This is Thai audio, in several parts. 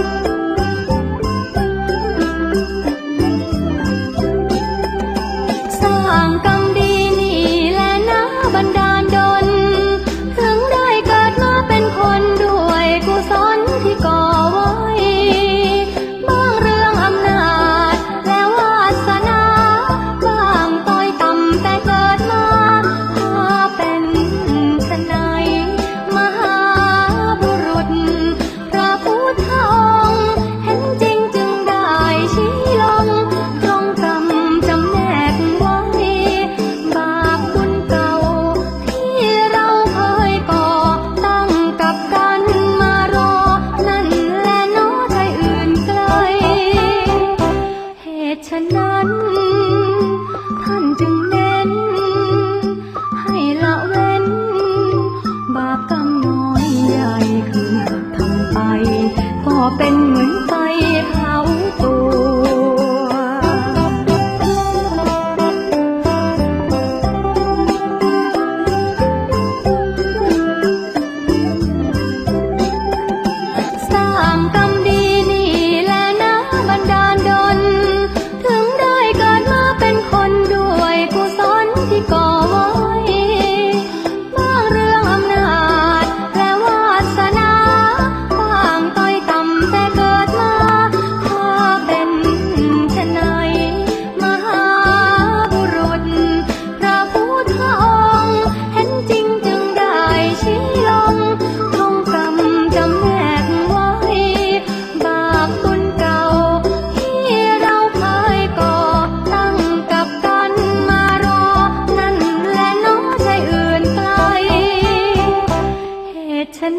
you างน้อยใหญ่คือทำไป ก็เป็นเหมือน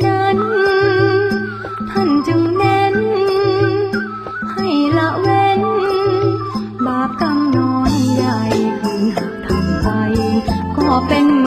นั้น ท่านจึงเน้น ให้ละเว้น บาปกรรมน้อยใหญ่หากทำไปก็เป็น